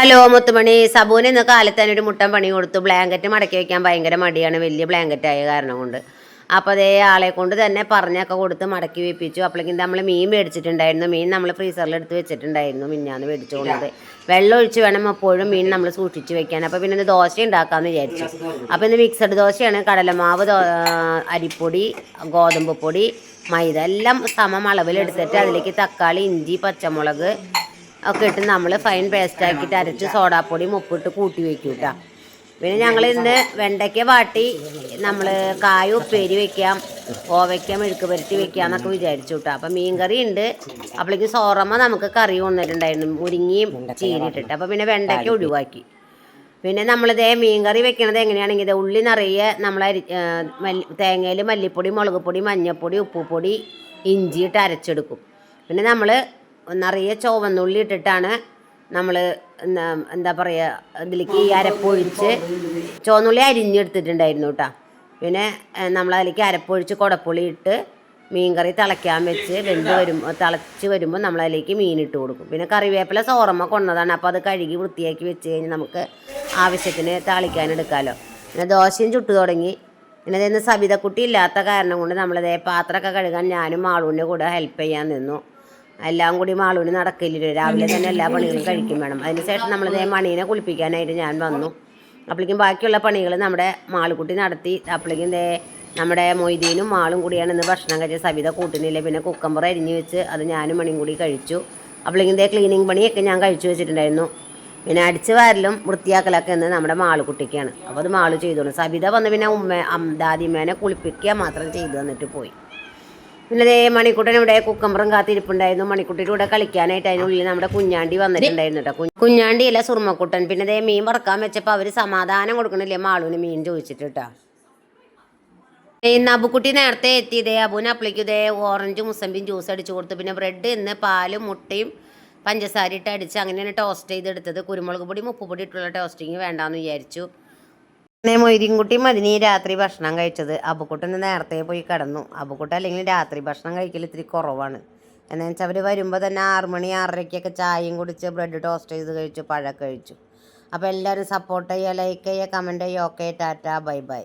Hello മുത്തുമണി. സബൂന് ഇന്ന് കാലത്ത് തന്നെ ഒരു മുട്ടൻ പണി കൊടുത്തു. ബ്ലാങ്കറ്റ് മടക്കി വെക്കാൻ ഭയങ്കര മടിയാണ്. വലിയ ബ്ലാങ്കറ്റ് ആയ കാരണം കൊണ്ട്. അപ്പോൾ അതേ ആളെ കൊണ്ട് തന്നെ പറഞ്ഞൊക്കെ കൊടുത്ത് മടക്കി വെപ്പിച്ചു. അപ്പോഴേക്കും നമ്മൾ മീൻ മേടിച്ചിട്ടുണ്ടായിരുന്നു. മീൻ നമ്മൾ ഫ്രീസറിൽ എടുത്ത് വെച്ചിട്ടുണ്ടായിരുന്നു മിന്നാന്ന് മേടിച്ചു കൊണ്ടത് വെള്ളം ഒഴിച്ച് വേണം എപ്പോഴും മീൻ നമ്മൾ സൂക്ഷിച്ച് വെക്കാൻ. അപ്പോൾ പിന്നെ ദോശ ഉണ്ടാക്കാമെന്ന് വിചാരിച്ചു. അപ്പോൾ ഇന്ന് മിക്സഡ് ദോശയാണ്. കടലമാവ് അരിപ്പൊടി ഗോതമ്പ് പൊടി മൈദ എല്ലാം സമം അളവിലെടുത്തിട്ട് അതിലേക്ക് തക്കാളി ഇഞ്ചി പച്ചമുളക് ഒക്കെ ഇട്ട് നമ്മൾ ഫൈൻ പേസ്റ്റ് ആക്കിയിട്ട് അരച്ച് സോഡാപ്പൊടിയും ഉപ്പിട്ട് കൂട്ടി വെക്കും കേട്ടോ പിന്നെ ഞങ്ങൾ ഇന്ന് വെണ്ടയ്ക്ക വാട്ടി നമ്മൾ കായ ഉപ്പേരി വെക്കാം ഓവയ്ക്കാം മെഴുക്ക് പുരട്ടി വെക്കാം എന്നൊക്കെ വിചാരിച്ചു കേട്ടോ അപ്പം മീൻ കറി ഉണ്ട് അപ്പോഴേക്ക് സോറമ്മ നമുക്ക് കറി കൊണ്ടിട്ടുണ്ടായിരുന്നു മുരിങ്ങിയും ചീരിട്ടിട്ട് അപ്പം പിന്നെ വെണ്ടയ്ക്ക ഒഴിവാക്കി. പിന്നെ നമ്മളിതേ മീൻ കറി വെക്കണത് എങ്ങനെയാണെങ്കിൽ ഇത് ഉള്ളി നിറയെ നമ്മൾ അരി തേങ്ങയിൽ മല്ലിപ്പൊടി മുളക് പൊടി മഞ്ഞൾപ്പൊടി ഉപ്പുപൊടി ഇഞ്ചിയിട്ട് അരച്ചെടുക്കും. പിന്നെ നമ്മൾ നിറയെ ചുവന്നുള്ളി ഇട്ടിട്ടാണ് നമ്മൾ എന്താ പറയുക ഇതിലേക്ക് ഈ അരപ്പൊഴിച്ച് ചുവന്നുള്ളി അരിഞ്ഞെടുത്തിട്ടുണ്ടായിരുന്നു കേട്ടോ. പിന്നെ നമ്മൾ അതിലേക്ക് അരപ്പൊഴിച്ച് കുടപ്പുളി ഇട്ട് മീൻകറി തിളയ്ക്കാൻ വെച്ച് വെന്ത് വരുമ്പോൾ തിളച്ച് വരുമ്പോൾ നമ്മൾ അതിലേക്ക് മീൻ ഇട്ട് കൊടുക്കും. പിന്നെ കറിവേപ്പില സോറമ്മ കൊണ്ടതാണ്. അപ്പോൾ അത് കഴുകി വൃത്തിയാക്കി വെച്ച് കഴിഞ്ഞ് നമുക്ക് ആവശ്യത്തിന് താളിക്കാൻ എടുക്കാമല്ലോ പിന്നെ ദോശയും ചുട്ടു തുടങ്ങി. പിന്നെ അതിന്ന് സബിതക്കുട്ടി ഇല്ലാത്ത കാരണം കൊണ്ട് നമ്മളിതേ പാത്രമൊക്കെ കഴുകാൻ ഞാനും ആളുവിന്റെ കൂടെ ഹെൽപ്പ് ചെയ്യാൻ നിന്നു. എല്ലാം കൂടി മാളൂന് നടക്കില്ല രാവിലെ തന്നെ എല്ലാ പണികളും കഴിക്കും വേണം. അതിന് നമ്മൾ മണീനെ കുളിപ്പിക്കാനായിട്ട് ഞാൻ വന്നു. അപ്പോഴേക്കും ബാക്കിയുള്ള പണികൾ നമ്മുടെ മാളുകുട്ടി നടത്തി. അപ്പോഴേക്കും ദേ നമ്മുടെ മൊയ്തീനും മാളും കൂടിയാണ് ഇന്ന് ഭക്ഷണം കഴിച്ചത്. സവിത കൂട്ടുന്നില്ല. പിന്നെ കുക്കമ്പർ അരിഞ്ഞു വെച്ച് അത് ഞാനും മണിയും കൂടി കഴിച്ചു. അപ്പോഴേക്കും ദേ ക്ലീനിങ് പണിയൊക്കെ ഞാൻ കഴിച്ചു വെച്ചിട്ടുണ്ടായിരുന്നു. പിന്നെ അടിച്ച് വാരലും വൃത്തിയാക്കലൊക്കെ എന്ന് നമ്മുടെ മാളുകുട്ടിക്കാണ്. അപ്പോൾ അത് മാൾ ചെയ്തോളൂ. സബിത വന്ന് പിന്നെ ഉമ്മ ദാദിമേനെ കുളിപ്പിക്കുക മാത്രം ചെയ്തു തന്നിട്ട് പോയി. പിന്നെ ദേ മണിക്കുട്ടൻ ഇവിടെ കുക്കമ്പറും കാത്തിരിപ്പുണ്ടായിരുന്നു. മണിക്കുട്ടിയുടെ കൂടെ കളിക്കാനായിട്ട് അതിനുള്ളിൽ നമ്മുടെ കുഞ്ഞാണ്ടി വന്നിട്ടുണ്ടായിരുന്നു കേട്ടോ. കുഞ്ഞ്- കുഞ്ഞാണ്ടി അല്ല സുർമ്മക്കുട്ടൻ. പിന്നെ ദേ മീൻ വറക്കാൻ വെച്ചപ്പോൾ അവർ സമാധാനം കൊടുക്കണില്ലേ? മാളൂന് മീൻ ചോദിച്ചിട്ട് കേട്ടോ. ഇന്ന് അബുക്കുട്ടി നേരത്തെ എത്തിയതേ അബുവിന് അപ്പളേക്കും ഇതേ ഓറഞ്ച് മുസമ്പിയും ജ്യൂസ് അടിച്ചു കൊടുത്തു. പിന്നെ ബ്രെഡ് ഇന്ന് പാലും മുട്ടയും പഞ്ചസാര ഇട്ട് അടിച്ച് അങ്ങനെയാണ് ടോസ്റ്റ് ചെയ്തെടുത്തത്. കുരുമുളക് പൊടി ഉപ്പുപൊടി ഇട്ടുള്ള ടോസ്റ്റിങ് വേണ്ടാന്ന് വിചാരിച്ചു. പിന്നെ മൊയ്തീൻകുട്ടിയും മതിനീ രാത്രി ഭക്ഷണം കഴിച്ചത്. അബുക്കുട്ടൻ നേരത്തെ പോയി കിടന്നു. അബുക്കുട്ട അല്ലെങ്കിൽ രാത്രി ഭക്ഷണം കഴിക്കൽ ഇത്തിരി കുറവാണ്. എന്നു വെച്ചാൽ അവർ വരുമ്പോൾ തന്നെ ആറ് മണി ആറരയ്ക്കൊക്കെ ചായയും കുടിച്ച് ബ്രെഡ് ടോസ്റ്റ് ചെയ്ത് കഴിച്ചു പഴം കഴിച്ചു. അപ്പോൾ എല്ലാവരും സപ്പോർട്ട് ചെയ്യുക ലൈക്ക് ചെയ്യുക കമന്റ് ചെയ്യുക ഓക്കെ ടാറ്റ ബൈ ബൈ